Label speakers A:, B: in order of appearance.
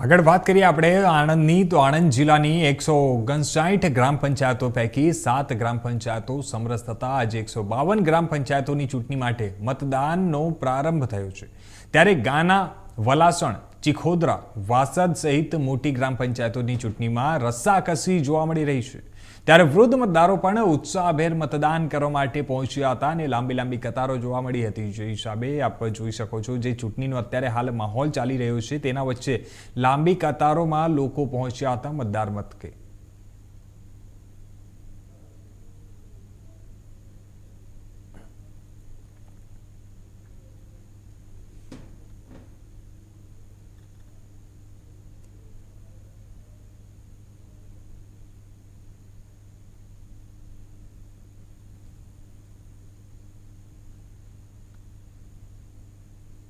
A: આગળ વાત કરીએ આપણે આણંદની. તો આણંદ જિલ્લાની એકસો ઓગણસાઠ ગ્રામ પંચાયતો પૈકી સાત ગ્રામ પંચાયતો સમરસ થતા આજે એકસો બાવન ગ્રામ પંચાયતોની ચૂંટણી માટે મતદાનનો પ્રારંભ થયો છે. ત્યારે ગાના, વલાસણ ચિખોદરા વાસદ સહિત મોટી ગ્રામ પંચાયતોની ચૂંટણીમાં રસ્સાકસી જોવા મળી રહી છે. ત્યારે વૃદ્ધ મતદારો પણ ઉત્સાહભેર મતદાન કરવા માટે પહોંચ્યા હતા અને લાંબી લાંબી કતારો જોવા મળી હતી. જે હિસાબે આપ જોઈ શકો છો જે ચૂંટણીનો અત્યારે હાલ માહોલ ચાલી રહ્યો છે, તેના વચ્ચે લાંબી કતારોમાં લોકો પહોંચ્યા હતા મતદાર મથકે.